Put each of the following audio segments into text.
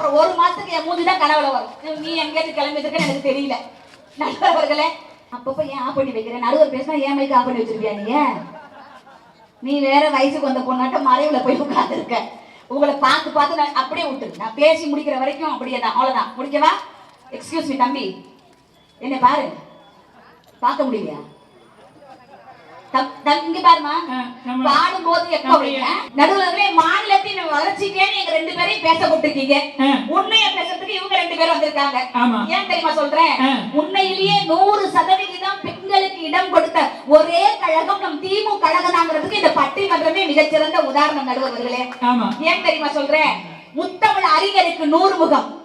அப்புறம் ஒரு மாசத்துக்கு என் மூஞ்சி தான் கனவுல வரும். நீ எங்கேயிருந்து கிளம்பிட்டு எனக்கு தெரியல. நல்லவர்களே அப்பப்போ ஏன் ஆஃப் பண்ணி வைக்கிறேன் நடுவர் பேசினா ஏன் மைக்கு ஆஃப் பண்ணி வச்சிருப்பியா நீ? நீ வேற வயசுக்கு வந்த பொண்ணாட்ட மறைவுல போய் உட்கார்ந்துருக்க. உங்களை பார்த்து பார்த்து நான் அப்படியே விட்டுரு நான் பேசி முடிக்கிற வரைக்கும் அப்படியே தான். அவ்வளோதான் முடிக்கவா? எக்ஸ்கியூஸ் மீ தம்பி. என்ன பாரு. பார்க்க முடியலையா? இங்க பாருமா. நம்ம- பாடும்போது எப்ப வைங்க. நடுவுலவே மாநிலத்தின் வளர்ச்சிக்கே நீங்க ரெண்டு பேரையும் பேச போட்டிருக்கீங்க ஆ. உண்மையை பேசுறதுக்கு இவங்க ரெண்டு பேரும் வந்திருக்காங்க. ஏன் தெரியுமா சொல்றேன். உண்மையிலேயே நூறு சதவிகிதம் பெண்களுக்கு இடம் கொடுத்த ஒரே கழகம் நம் திமுக கழகம்ங்கிறதுக்கு இந்த பட்டிமன்றமே மிகச்சிறந்த உதாரணம் நடுவர்களே. ஏன் தெரியுமா சொல்றேன்? முத்தமிழ் அறிஞருக்கு நூறு முகம்.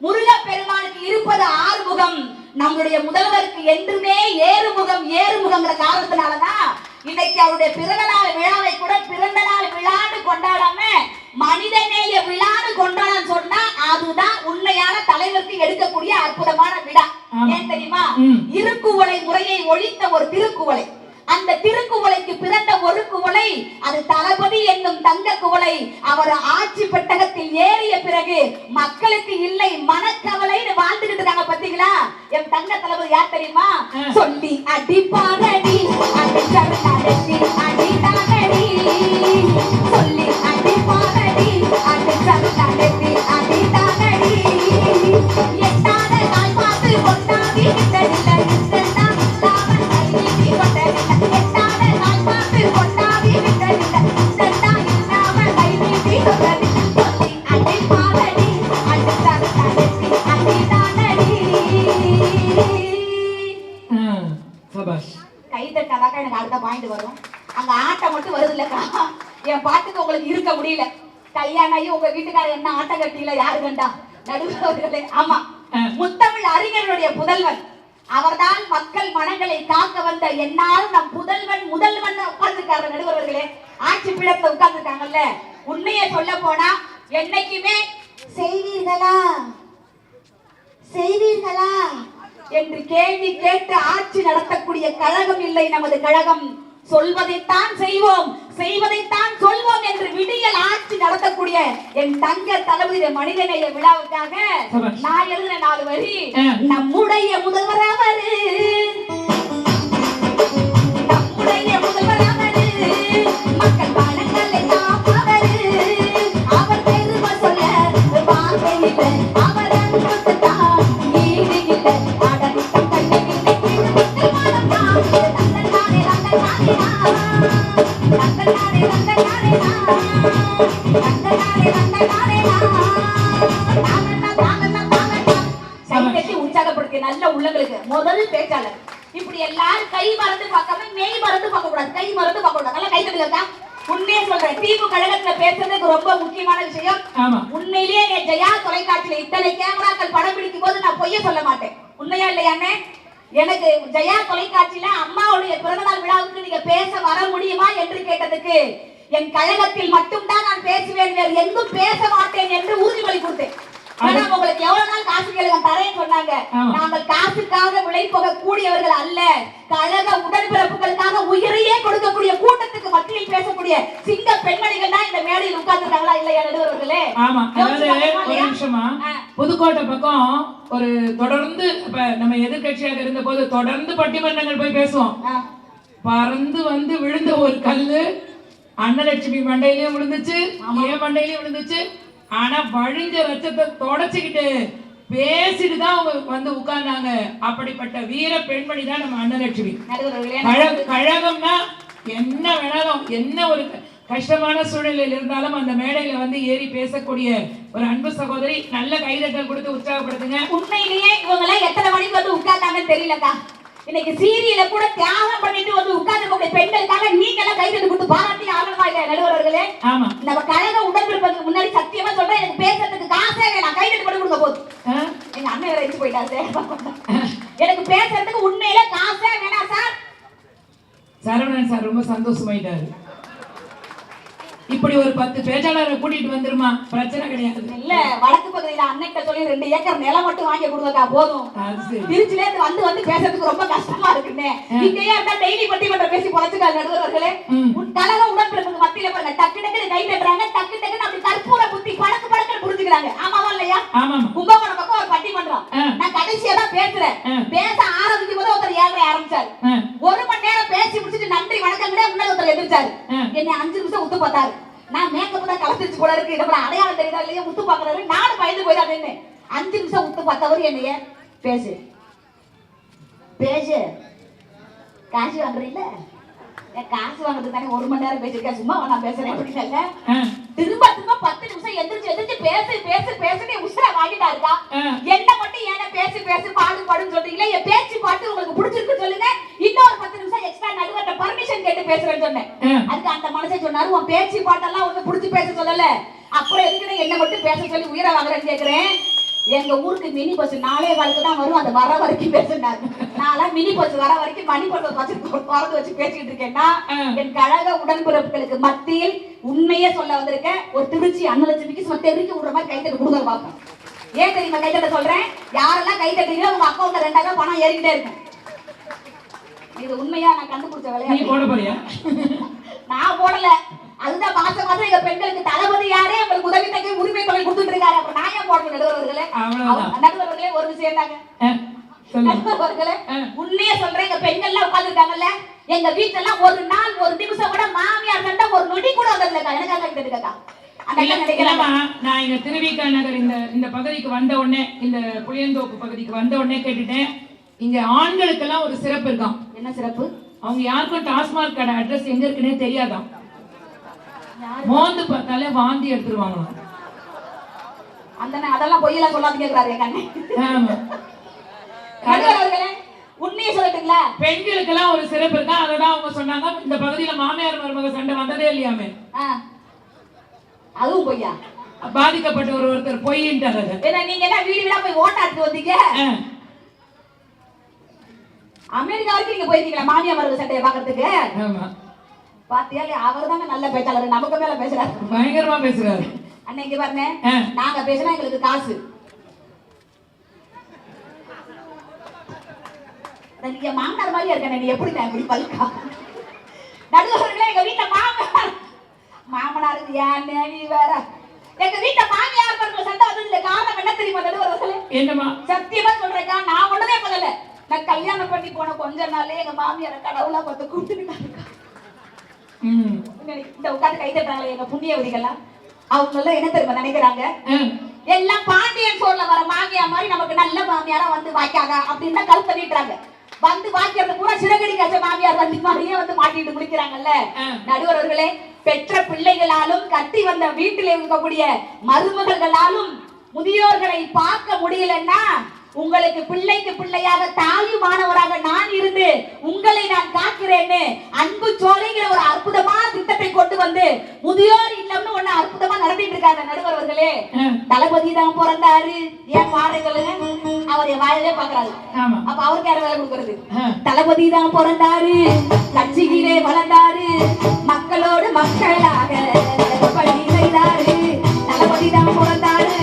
முருகப் பெருமானுக்கு இருப்பது ஆறு முகம் நம்முடைய முதல்வருக்கு என்றுமே ஏறு முகம் ஏறு முகங்கிற காரணத்தினாலதான் இன்னைக்கு அவருடைய பிறந்த நாள் விழாவை கூட பிறந்த நாள் விழான்னு கொண்டாடாம மனிதநேய விழான்னு கொண்டாடன்னு சொன்னா அதுதான் உண்மையான தலைவருக்கு எடுக்கக்கூடிய அற்புதமான விழா. ஏன் தெரியுமா. இருக்குவளை முறையை ஒழித்த ஒரு திருக்குவளை அந்த திருக்குவளைக்கு பிறந்த ஒரு குவளை அது தளபதி என்னும் தங்க குவளை. அவர் ஆட்சி பெட்டகத்தில் ஏறிய பிறகு மக்களுக்கு இல்லை மனக்கவலைன்னு வாழ்ந்துகிட்டு இருக்காங்க பாத்தீங்களா என் தங்க தளபதி யார் தெரியுமா. சொல்லி அடிப்பாரடி நடத்தி அடிதானடி சொல்லி அடிப்பாரடி கல்யாணம் ஆகி உங்க வீட்டுக்காரர் என்ன ஆட்டம் கட்டியில யாரு கண்டா? நடுவர்களே ஆமா. முத்தமிழ் அறிஞருடைய புதல்வன். அவர்தான் மக்கள் மனங்களை காக்க வந்த என்னாலும் நம் புதல்வன் முதல்வன் உட்கார்ந்துருக்காரு நடுவர்களே. ஆட்சி பீடத்துல உட்கார்ந்துருக்காங்கல்ல. உண்மையை சொல்ல போனா என்னைக்குமே செய்வீர்களா? செய்வீர்களா? என்று கேள்வி கேட்டு ஆட்சி நடத்தக்கூடிய கழகம் இல்லை நமது கழகம். சொல்வதைத்தான் செய்வோம். செய்வதைத்தான் சொல்வோம் என்று விடியல் ஆட்சி நடத்தக்கூடிய என் தங்க தளபதி மனிதநேய விழாவுக்காக. நான் எழுதின நாலு வரி. நம்முடைய முதல்வர் அவரு. நம்முடைய முதல்வர் அவரு. மக்கள் அவர் பெருமை சொல்ல தந்தனாரே நல்ல உள்ளங்களுக்கு முதல் பேச்சாளர் இப்படி எல்லாரும் கை மறந்து பார்க்காம மெய் மறந்து பார்க்க கூடாது கை மறந்து பார்க்க கூடாது நல்லா கை தட்டுங்க உண்மையே சொல்றேன் திமுக கழகத்துல பேசுறதுக்கு ரொம்ப முக்கியமான விஷயம் உண்மையிலேயே என் ஜெயா தொலைக்காட்சியில இத்தனை கேமராக்கள் படம் பிடிக்கும் போது நான் பொய்ய சொல்ல மாட்டேன் உண்மையா இல்லையானே எனக்கு ஜெயா தொலைக்காட்சியில அம்மாவுடைய பிறந்தநாள் விழாவுக்கு நீங்க பேச வர முடியுமா என்று கேட்டதுக்கு என் கழகத்தில் மட்டும்தான் நான் பேசுவேன் வேறு எங்கும் பேச மாட்டேன் என்று உறுதிமொழி கொடுத்தேன் மேடம் உங்களுக்கு எவ்வளவு நாள் காசு கேளுங்க தரேன் சொன்னாங்க. நாங்கள் காசுக்காக விலை போக கூடியவர்கள் அல்ல கழக உடன்பிறப்புகளுக்காக உயிரையே கொடுக்கக்கூடிய கூட்டத்துக்கு மத்தியில் பேசக்கூடிய சிங்க பெண்மணிகள் தான் இந்த மேடையில் உட்கார்ந்துருக்காங்களா இல்லையா நடுவர்களே ஆமா அதாவது ஒரு? நிமிஷமா. புதுக்கோட்டை பக்கம் ஒரு தொடர்ந்து இப்ப நம்ம எதிர்க்கட்சியாக இருந்த போது தொடர்ந்து பட்டிமன்றங்கள் போய் பேசுவோம். பறந்து வந்து விழுந்த ஒரு கல்லு அன்னலட்சுமி மண்டையிலயும் விழுந்துச்சு என் மண்டையிலயும் விழுந்துச்சு? ஆனா வழிஞ்ச ரத்தத்தை தொடச்சுக்கிட்டு பேசிட்டு தான் அவங்க வந்து உட்கார்ந்தாங்க. அப்படிப்பட்ட வீர பெண்மணி தான் நம்ம அன்னலட்சுமி. கழகம்னா என்ன வேணாலும் என்ன ஒரு கஷ்டமான சூழ்நிலையில் இருந்தாலும் அந்த மேடையில வந்து ஏறி பேசக்கூடிய ஒரு அன்பு சகோதரி நல்ல கைதட்டல் கொடுத்து உற்சாகப்படுத்துங்க. உண்மையிலேயே இவங்க எல்லாம் எத்தனை மணிக்கு வந்து உட்கார்ந்தாங்கன்னு தெரியலக்கா. இன்னைக்கு சீரியல கூட தியாகம் பண்ணிட்டு வந்து உட்கார்ந்து பெண்களுக்காக நீங்க எல்லாம் கைதட்டு கொடுத்து பாராட்டி ஆகணுமா இல்லையா நடுவர்களே ஆமா. நம்ம கழக உடன்பிறப்புக்கு முன்னாடி சத்தியமா சொல்றேன் எனக்கு பேசுறதுக்கு காசே வேணாம். கைதட்டு பண்ணி கொடுங்க போதும். ஆ? எங்க அண்ணன் வேற போயிட்டாரு எனக்கு பேசுறதுக்கு உண்மையில காசே வேணாம் சார். சரவணன் சார் ரொம்ப சந்தோஷமாயிட்டாரு. இப்படி ஒரு பத்து பேச்சாளரை கூட்டிட்டு வந்துருமா? பிரச்சனை கிடையாது. இல்ல வடக்கு பகுதியில அன்னைக்கு சொல்லி ரெண்டு ஏக்கர் நிலம் மட்டும் வாங்கி கொடுங்கக்கா போதும். திருச்சில இருந்து வந்து வந்து பேசுறதுக்கு ரொம்ப கஷ்டமா இருக்குன்னு. இங்கேயே இருந்தா டெய்லி பட்டிமன்றம் பேசி பொழைச்சுக்காரு நடுவர்களே. ம். உன் கழக உடன்பிறப்புக்கு மத்தியில பாருங்க டக்கு டக்குன்னு கை தட்டுறாங்க டக்கு டக்குன்னு அப்படி கற்பூர புத்தி படக்கு படக்குன்னு புரிஞ்சுக்கிறாங்க ஆமாவா இல்லையா இல்லையா ஆமாமா கும்பகோணம் பக்கம் ஒரு பட்டிமன்றம் ஆ. நான் கடைசியா தான் பேசுறேன் ஆ. பேச ஆரம்பிக்கும் போது ஒருத்தர் ஏழரை ஆரம்பிச்சாரு ஆ, ஒரு மணி நேரம் பேசி முடிச்சிட்டு நன்றி வணக்கம் கூட முன்னாடி ஒருத்தர் எதிர்த்தாரு ஆ. என்னை அஞ்சு நிமிஷம் உத்து பார்த்தாரு. நான் மேக்கப் தான் கலந்துச்சு போல இருக்கு. நம்மள அடையாளம் தெரியுதா இல்லையா? உத்து பாக்குறாரு நானும் பயந்து போய் தான் நின்னு அஞ்சு நிமிஷம் உத்து பார்த்தவர் என்னைய பேசு. பேசு. காசு வாங்குறீல்ல? ஏன் காசு வாங்குறது தானே ஒரு மணி நேரம் பேசிருக்கேன் சும்மா நான் பேசுறேன். அப்படின்னு ஆ, திரும்ப திரும்ப பத்து நிமிஷம் எந்திரிச்சு எந்திரிச்சு பேசு பேசு பேசுன்னு உசுர வாங்கிட்டா இருக்கா. என்ன மட்டும் ஏன்னா பேசு பேசு பாடு பாடுன்னு சொல்றீங்களே? என் பேச்சு பாட்டு உங்களுக்கு பிடிச்சிருக்கு சொல்லுங்க. இன்னொரு பத்து நிமிஷம் எக்ஸ்ட்ரா நடுவர்கிட்ட பர்மிஷன் கேட்டு பேசுறேன்னு சொன்னேன். அதுக்கு அந்த மனுஷன் சொன்னாரு உன் பேச்சு பாட்டெல்லாம் ஒண்ணு பிடிச்சு பேச சொல்லல. அப்புறம் எதுக்கு என்ன மட்டும் பேச சொல்லி உயிரை வாங்குறேன்னு கேக்குறேன்? எங்க ஊருக்கு மினி பஸ் நாளே காலுக்கு தான் வரும் அது வர வரைக்கும் பேசுனாரு. நான்லாம் மினி பஸ் வர வரைக்கும் மணி பஸ் வச்சு திறந்து வச்சு பேசிட்டு இருக்கேன்னா. என் கழக உடன்பிறப்புகளுக்கு மத்தியில் உண்மையே சொல்ல வந்திருக்க ஒரு திருச்சி அன்னலட்சுமிக்கு சும்மா தெருக்கி விடுற மாதிரி கைத்தட்டு கொடுங்க பார்ப்போம் ஏன் தெரியுமா கைத்தட்ட சொல்றேன்? யாரெல்லாம் கை தட்டுறீங்களோ உங்க அக்கௌண்ட்ல ரெண்டாயிரம் பணம் ஏறிக்கிட்டே இருக்கும். இது உண்மையா? நான் கண்டுபிடிச்ச நீ விளையாட்டு போட போறியா? நான் போடல. அதுதான் மாசம் மாசம் எங்க பெண்களுக்கு தளபதி யாரே உங்களுக்கு உதவி தங்க உரிமை தொகை கொடுத்துட்டு இருக்காரு அப்புறம் நான் ஏன் போடணும் நடுவர்களே. நடுவர்களே ஒரு விஷயம் தாங்க நடுவர்களே. உண்மையே சொல்றேன். எங்க பெண்கள்லாம் உட்கார்ந்துருக்காங்கல்ல? எங்க வீட்டுல எல்லாம் ஒரு நாள் ஒரு நிமிஷம் கூட மாமியார் சண்டை ஒரு நொடி கூட இல்ல, அக்கா நினைக்கிறாங்க இல்லம்மா, நான் இங்க திருவிக நகர் இந்த இந்த பகுதிக்கு வந்த உடனே இந்த புளியந்தோப்பு பகுதிக்கு வந்த உடனே கேட்டுட்டேன். இங்க ஆண்களுக்கெல்லாம் ஒரு சிறப்பு இருக்காம் என்ன சிறப்பு? அவங்க யாருக்கும் டாஸ்மாக் கடை அட்ரஸ் எங்க இருக்குன்னே தெரியாதாம் யாரு? மோந்து பார்த்தாலே வாந்தி எடுத்துருவாங்களாம். அந்த அண்ணன் அதெல்லாம் பொய்யெல்லாம் சொல்லாது. நடுவர் அவர்களே உண்மையை சொல்லட்டுங்களா? பெண்களுக்கெல்லாம் ஒரு சிறப்பு இருக்கா? அததான் அவங்க சொன்னாங்க. இந்த பகுதியில மாமியார் மருமக சண்டை வந்ததே இல்லையாமே. அதுவும் பொய்யா? பாதிக்கப்பட்ட ஒரு ஒருத்தர் பொய்ன்ட்டார் அது. ஏன்னா நீங்க என்ன வீடு வீடா போய் ஓட்டாட்டு வந்தீங்க? ஆ, அமெரிக்கா வரைக்கும் நீங்க போயிருக்கீங்களா மாமியா மருக சட்டையை பாக்குறதுக்கு ஆமா. பாத்தியாலே அவர் தாங்க நல்ல பேச்சாளர். நமக்கு மேல பேசுறாரு. பயங்கரமா பேசுறாரு. இங்க பாருங்க. நாங்க பேசினா எங்களுக்கு காசு. நீங்க மாமனார் மாதிரியா இருக்க நீ எப்படி நான் இப்படி பல்கா? நடுவர்களே எங்க வீட்டுல மாமனார். மாமனாருக்கு ஏன் நீ வேற? எங்க வீட்டுல மாமியார் சண்டை வந்தது இல்ல காரணம் என்ன தெரியுமா நடுவர்களே என்னம்மா? சத்தியமா சொல்றேக்கா நான் ஒண்ணுமே பண்ணல. நான் கல்யாணம் பண்ணி போன கொஞ்ச நாள்லயே எங்க மாமியார கடவுளா பார்த்து கூப்பிட்டுருக்காங்க இந்த உட்காந்து கை தட்டாங்களே எங்க புண்ணியவதிகள்லாம். அவங்க எல்லாம் என்ன தெரியுமா நினைக்கிறாங்க? எல்லாம் பாண்டியன் சோர்ல வர மாமியா மாதிரி நமக்கு நல்ல மாமியாரா வந்து வாய்க்காத அப்படின்னு தான் கழுத்த நீட்டுறாங்க வந்து வாய்க்கிறது பூரா சிறகடி கச்ச மாமியார் வந்து மாதிரியே வந்து மாட்டிட்டு முடிக்கிறாங்கல்ல ஆ. நடுவர் அவர்களே பெற்ற பிள்ளைகளாலும் கட்டி வந்த வீட்டில் இருக்கக்கூடிய மருமகள்களாலும் முதியோர்களை பார்க்க முடியலன்னா உங்களுக்கு பிள்ளைக்கு பிள்ளையாக தாயுமானவராக நான் இருந்து உங்களை நான் காக்கிறேன்னு அன்பு சோலைங்கிற ஒரு அற்புதமான திட்டத்தை கொண்டு வந்து முதியோர் இல்லம்னு ஒண்ணு அற்புதமா நடத்திட்டு இருக்காங்க நடுவர் அவர்களே தளபதி தான் பிறந்தாரு. ஏன் பாரு சொல்லுங்க அவர் வாயவே பாக்குறாரு அப்ப அவருக்கு யார வேலை கொடுக்கறது? தளபதி தான் பிறந்தாரு. கட்சியிலே வளர்ந்தாரு. மக்களோடு மக்களாக தளபதி தான் பிறந்தாரு.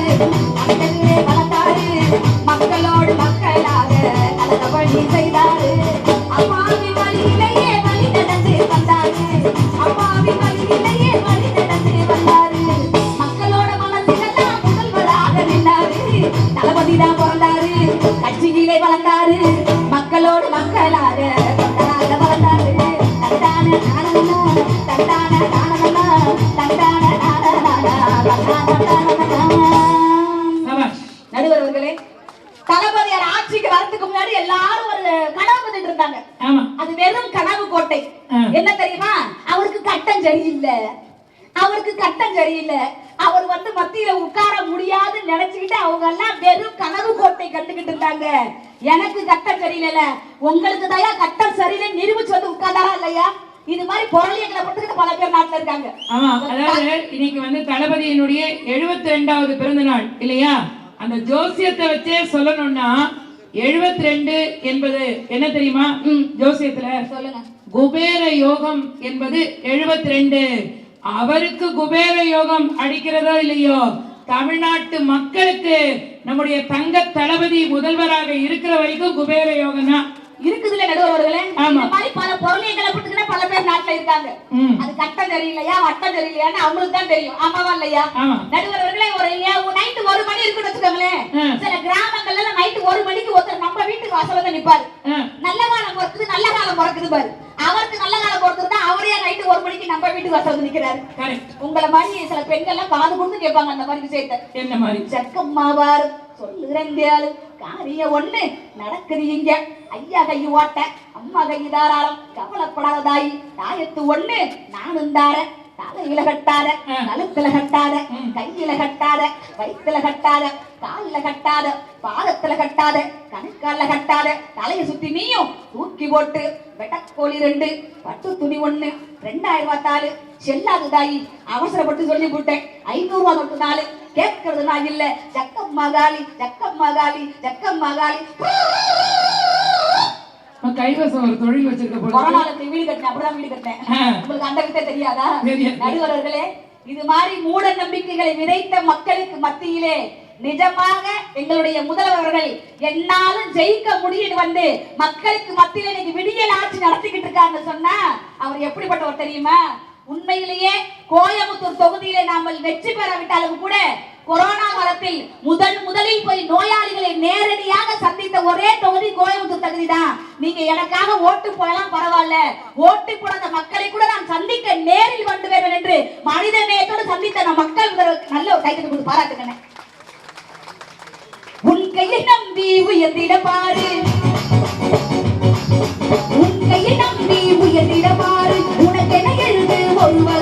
வளர்ந்தாரு. மக்களோடு மக்களாக கலந்த பணி செய்தாரு. அம்மாவி வழியிலேயே வழி நடந்து வந்தாரு. அம்மாவி வழியிலேயே வழி நடந்து வந்தாரு. மக்களோட மனசிலெல்லாம் முதல்வராக நின்றாரு. தளபதி தான் பிறந்தாரு. கட்சியிலே வளர்ந்தாரு. மக்களோடு மக்களாக வளர்ந்தாரு. தந்தான நானனா தந்தான நானனா தந்தான நானனா என்ன தெரியுமா? அவருக்கு கட்டம் சரியில்லை. அவருக்கு கட்டம் சரியில்லை. அவர் வந்து மத்தியில உட்கார முடியாதுன்னு நினைச்சுக்கிட்டு அவங்க எல்லாம் வெறும் கனவு கோட்டை கண்டுகிட்டு இருந்தாங்க. எனக்கு கட்டம் சரியில்லைல. உங்களுக்கு தயா கட்டம் சரியில்லை நிரூபிச்சு வந்து உட்கார்ந்தாரா இல்லையா? இது மாதிரி பொருளியங்களை போட்டுக்கிட்டு பல பேர் நாட்டுல இருக்காங்க. ஆமா அதாவது இன்னைக்கு வந்து தளபதியினுடைய எழுபத்தி ரெண்டாவது பிறந்த நாள் இல்லையா? அந்த ஜோசியத்தை வச்சே சொல்லணும்னா எழுபத்தி ரெண்டு என்பது என்ன தெரியுமா? ஜோசியத்துல? சொல்லுங்க. குபேர யோகம் என்பது எழுபத்தி ரெண்டு அவருக்கு குபேர யோகம் அடிக்கிறதோ இல்லையோ? தமிழ்நாட்டு மக்களுக்கு நம்முடைய தங்க தளபதி முதல்வராக இருக்கிற வரைக்கும் குபேர யோகம் தான் இருக்குதுல நடுவர்களே ஆமா. பல பல பேர் நாட்டுல இருக்காங்க. அது கட்டம் சரியில்லையா வட்டம் சரியில்லையான்னு அவங்களுக்கு தான் தெரியும். ஆமாவா இல்லையா? நடுவர்களே ஒரு நைட்டு ஒரு மணி இருக்குன்னு வச்சுக்கோங்களேன். சில கிராமங்கள்ல நைட்டு ஒரு மணிக்கு ஒருத்தர் நம்ம வீட்டுக்கு வந்து நிப்பாரு. நல்ல காலம் பிறக்குது நல்ல காலம் பிறக்குது பாரு. அவருக்கு நல்ல காலம் பிறக்குதுன்னா அவரே நைட்டு ஒரு மணிக்கு நம்ம வீட்டுக்கு வாசல் நிக்கிறாரு. உங்களை மாதிரி சில பெண்கள் எல்லாம் காது கொடுத்து கேட்பாங்க அந்த மாதிரி விஷயத்த. என்ன மாதிரி? செக்கம்மாவாரு. சொல்லுறேன் காரிய ஒண்ணு நடக்குது இங்க. ஐயா கை ஓட்ட அம்மா கை தாராளம். கவலைப்படாத தாய் தாயத்து ஒண்ணு நானும் தார தலையில கட்டாத. கழுத்துல கட்டாத. கையில கட்டாத வயித்துல கட்டாத கால்ல கட்டாத பாதத்துல கட்டாத கணுக்கால்ல கட்டாத தலையை சுத்தி நீயும் தூக்கி போட்டு வெட்டக்கோழி ரெண்டு பட்டு துணி ஒண்ணு ரெண்டாயிரம் ரூபாய் தாளு செல்லாது தாயி அவசரப்பட்டு சொல்லி போட்டேன் ஐநூறு ரூபாய் மட்டும் நாலு கேட்கறது நான் இல்ல ஜக்கம் மகாலி ஜக்கம் மகாலி ஜக்கம் மகாலி கைவசம் ஒரு தொழில் வச்சிருக்க போல கொரோனால போய் வீடு கட்டினேன் அப்படிதான் வீடு கட்டினேன். ஆ, உங்களுக்கு அந்த வித்தை தெரியாதா? தெரியாது. நடுவர்களே இது மாதிரி மூட நம்பிக்கைகளை விதைத்த மக்களுக்கு மத்தியிலே நிஜமாக எங்களுடைய முதல்வர்கள் என்னாலும் ஜெயிக்க முடியும் வந்து மக்களுக்கு மத்தியில இன்னைக்கு விடியல் ஆட்சி நடத்திக்கிட்டு இருக்காங்க சொன்னா அவர் எப்படிப்பட்டவர் தெரியுமா? உண்மையிலேயே கோயம்புத்தூர் தொகுதியிலே நாமல் வெற்றி பெறாவிட்டாலும் கூட கொரோனா காலத்தில் முதல் முதலில் போய் நோயாளிகளை நேரடியாக சந்தித்த ஒரே தொகுதி கோயம்புத்தூர் தொகுதி நீங்க எனக்காக ஓட்டு போடலாம் பரவாயில்ல. ஓட்டு போடாத மக்களை கூட நான் சந்திக்க நேரில் வந்து வருவேன் என்று மனித நேயத்தோடு சந்தித்த நம் மக்கள் நல்ல ஒரு கைத்தட்டு கொடுத்து பாராட்டுகிறேன் உன் கையை நம்பி உயர்ந்திட பாரு. உன் கையை நம்பி உயர்ந்திட பாரு. உனக்கு உனக்கென எழுது ஒருவர்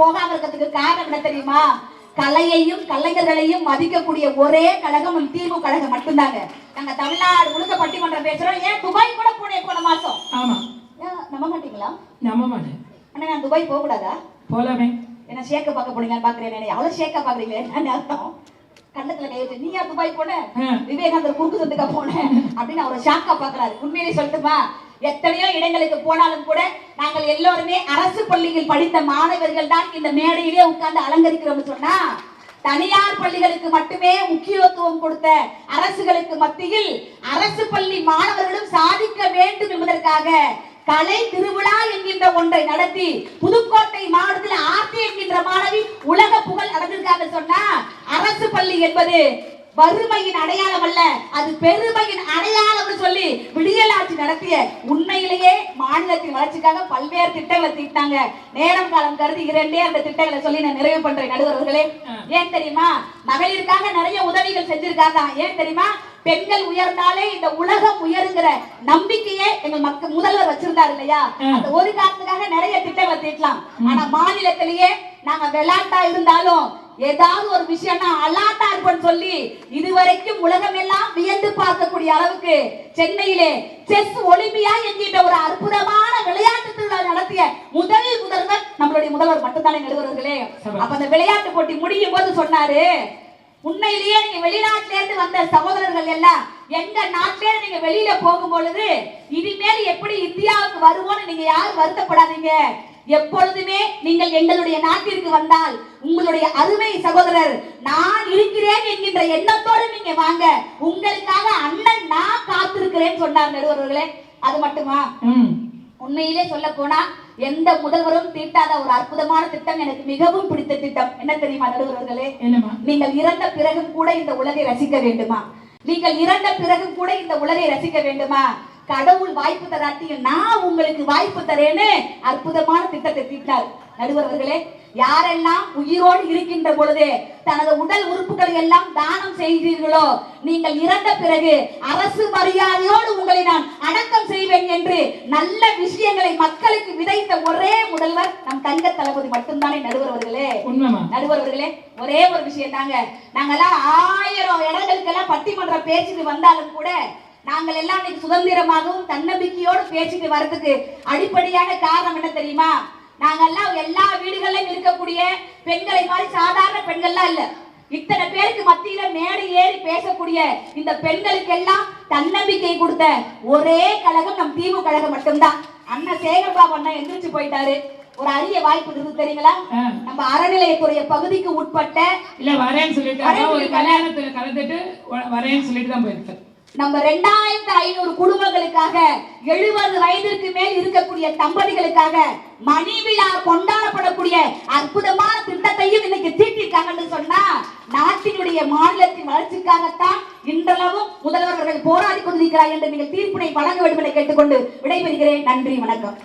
போகாம இருக்கிறதுக்கு காரணம் என்ன தெரியுமா? கலையையும் கலைஞர்களையும் மதிக்கக்கூடிய ஒரே கழகம் திமுக கழகம் மட்டும்தாங்க. நாங்க தமிழ்நாடு முழுக்க பட்டிமன்றம் பேசுறோம். ஏன் துபாய் கூட போனேன் போன மாசம்? ஆமா. நம்ப மாட்டீங்களா? நம்ப மாட்டேன். நான் துபாய் போக கூடாதா? போலாமே. என்ன ஷேக்க பார்க்க போனீங்கன்னு பாக்குறேன் என்ன எவ்வளவு ஷேக்கா பாக்குறீங்களே என்ன அர்த்தம்? கண்ணத்துல கை வச்சு நீயா துபாய் போன. விவேகானந்தர் குறுக்கு சந்துக்கா போன? அப்படின்னு அவரை ஷாக்கா பாக்குறாரு உண்மையிலே சொல்லட்டுமா? எத்தனையோ இடங்களுக்கு போனாலும் கூட நாங்கள் எல்லோருமே அரசு பள்ளியில் படித்த மாணவர்கள் தான் இந்த மேடையிலே உட்கார்ந்து அலங்கரிக்கிறோம்னு சொன்னா தனியார் பள்ளிகளுக்கு மட்டுமே முக்கியத்துவம் கொடுத்த அரசுகளுக்கு மத்தியில் அரசு பள்ளி மாணவர்களும் சாதிக்க வேண்டும் என்பதற்காக கலை திருவிழா என்கின்ற ஒன்றை நடத்தி புதுக்கோட்டை மாவட்டத்தில் ஆர்த்தி என்கின்ற மாணவி உலக புகழ் அடைஞ்சிருக்காங்க சொன்னா அரசு பள்ளி என்பது வறுமையின் அடையாளம் அல்ல. அது பெருமையின் அடையாளம்னு சொல்லி விடியல் ஆட்சி நடத்திய உண்மையிலேயே மாநிலத்தின் வளர்ச்சிக்காக பல்வேறு திட்டங்களை தீட்டாங்க நேரம் காலம் கருதி இரண்டே அந்த திட்டங்களை சொல்லி நான் நிறைவு பண்றேன் நடுவர்களே ஏன் தெரியுமா? மகளிருக்காக நிறைய உதவிகள் செஞ்சிருக்காங்க. ஏன் தெரியுமா? பெண்கள் உயர்ந்தாலே இந்த உலகம் உயருங்கிற நம்பிக்கையே எங்க மக்கள் முதல்வர் வச்சிருந்தாரு இல்லையா? அந்த ஒரு காரணத்துக்காக நிறைய திட்டங்களை தீட்டலாம். ஆனா மாநிலத்திலேயே நாங்க விளையாட்டா இருந்தாலும் ஏதாவது ஒரு விஷயம்னா அலாட்டா இருப்போம்னு சொல்லி இதுவரைக்கும் உலகம் எல்லாம் வியந்து பார்க்கக்கூடிய அளவுக்கு சென்னையிலே செஸ் ஒலிம்பியா என்கின்ற ஒரு அற்புதமான விளையாட்டு திருவிழா நடத்திய முதல் முதல்வர் நம்மளுடைய முதல்வர் மட்டும்தானே நடுவர்களே. அப்ப அந்த விளையாட்டு போட்டி முடியும் போது சொன்னாரு உண்மையிலேயே நீங்க வெளிநாட்டுல இருந்து வந்த சகோதரர்கள் எல்லாம் எங்க நாட்டிலே நீங்க வெளியில போகும் பொழுது இனிமேல் எப்படி இந்தியாவுக்கு வருவோம்னு நீங்க யாரும் வருத்தப்படாதீங்க. எப்பொழுதுமே நீங்கள் எங்களுடைய நாட்டிற்கு வந்தால் உங்களுடைய அருமை சகோதரர் நான் இருக்கிறேன் என்கின்ற எண்ணத்தோடு நீங்க வாங்க. உங்களுக்காக அண்ணன் நான் காத்திருக்கிறேன் சொன்னார் நடுவர்களே. அது மட்டுமா? ம். உண்மையிலே சொல்ல போனா எந்த முதல்வரும் தீட்டாத ஒரு அற்புதமான திட்டம் எனக்கு மிகவும் பிடித்த திட்டம். என்ன தெரியுமா நடுவர்களே? நீங்கள் இறந்த பிறகும் கூட இந்த உலகை ரசிக்க வேண்டுமா? நீங்கள் இறந்த பிறகும் கூட இந்த உலகை ரசிக்க வேண்டுமா? கடவுள் வாய்ப்பு தராட்டியும் நான் உங்களுக்கு வாய்ப்பு தரேன்னு அற்புதமான திட்டத்தை தீட்டினார். நடுவர்களே யாரெல்லாம் உயிரோடு இருக்கின்ற பொழுது தனது உடல் உறுப்புகளை எல்லாம் தானம் செய்கிறீர்களோ நீங்கள் இறந்த பிறகு அரசு மரியாதையோடு உங்களை நான் அடக்கம் செய்வேன் என்று நல்ல விஷயங்களை மக்களுக்கு விதைத்த ஒரே முதல்வர் நம் தங்க தளபதி மட்டும்தானே நடுவர்களே நடுவர்களே ஒரே ஒரு விஷயம் தாங்க. நாங்கெல்லாம் ஆயிரம் இடங்களுக்கெல்லாம் பட்டிமன்ற பேச்சுக்கு வந்தாலும் கூட நாங்கள் எல்லாம் இன்னைக்கு சுதந்திரமாகவும் தன்னம்பிக்கையோடு பேசிட்டு வர்றதுக்கு அடிப்படையான காரணம் என்ன தெரியுமா? நாங்கெல்லாம் எல்லா வீடுகளிலும் இருக்கக்கூடிய பெண்களை மாதிரி சாதாரண பெண்கள்லாம் இல்ல. இத்தனை பேருக்கு மத்தியில மேடை ஏறி பேசக்கூடிய இந்த பெண்களுக்கெல்லாம் தன்னம்பிக்கை கொடுத்த ஒரே கழகம் நம் திமுக கழகம் மட்டும்தான். அண்ணன் சேகர்பாபு அண்ணா எந்திரிச்சு போயிட்டாரு. ஒரு அரிய வாய்ப்பு இருக்கு தெரியுங்களா. நம்ம அறநிலையத்துறை பகுதிக்கு உட்பட்ட இல்ல வரேன்னு சொல்லிட்டு ஒரு கல்யாணத்துல கலந்துட்டு வரேன்னு சொல்லிட்டு தான் போயிருக்காரு. நம்ம ரெண்டாயிரத்து ஐநூறு குடும்பங்களுக்காக எழுபது வயதிற்கு மேல் இருக்கக்கூடிய தம்பதிகளுக்காக மணி விழா கொண்டாடப்படக்கூடிய அற்புதமான திட்டத்தையும் இன்னைக்கு தீட்டிருக்காங்கன்னு சொன்னா நாட்டினுடைய மாநிலத்தின் வளர்ச்சிக்காகத்தான் இன்றளவும் முதல்வர்கள் போராடி கொண்டிருக்கிறார் என்று நீங்கள் தீர்ப்பினை வழங்க வேண்டும் என கேட்டுக்கொண்டு விடைபெறுகிறேன். நன்றி வணக்கம்.